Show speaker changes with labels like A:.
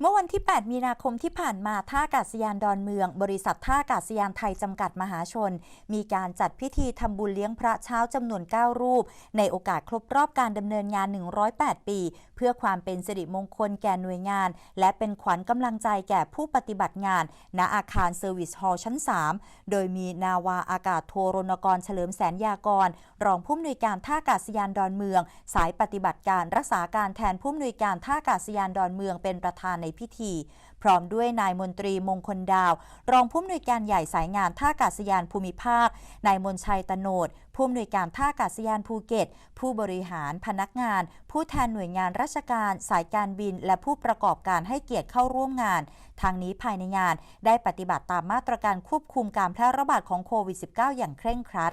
A: เมื่อวันที่ 8 มีนาคมที่ผ่านมาท่าอากาศยานดอนเมือง บริษัทท่าอากาศยานไทยจำกัดมหาชน มีการจัดพิธีทำบุญเลี้ยงพระเช้าจำนวน 9 รูป ในโอกาสครบรอบการดำเนินงาน 108 ปี เพื่อความเป็นสิริมงคลแก่หน่วยงาน และเป็นขวัญกำลังใจแก่ผู้ปฏิบัติงาน ณอาคารเซอร์วิสฮอลล์ชั้น 3 โดยมีนาวาอากาศโทรณกรเฉลิมแสนยากร รองผู้อำนวยการท่าอากาศยานดอนเมือง สายปฏิบัติการรักษาการแทนผู้อำนวยการท่าอากาศยานดอนเมืองเป็นประธานในพิธี พร้อมด้วยนายมนตรีมงคลดาว รองผู้อำนวยการใหญ่สายงานท่าอากาศยานภูมิภาค นายมนชัยตโนดผู้อำนวยการท่าอากาศยานภูเก็ต ผู้บริหารพนักงาน ผู้แทนหน่วยงานราชการ สายการบิน และผู้ประกอบการให้เกียรติเข้าร่วมงาน ทางนี้ภายในงานได้ปฏิบัติตามมาตรการควบคุมการแพร่ระบาดของโควิด -19 อย่างเคร่งครัด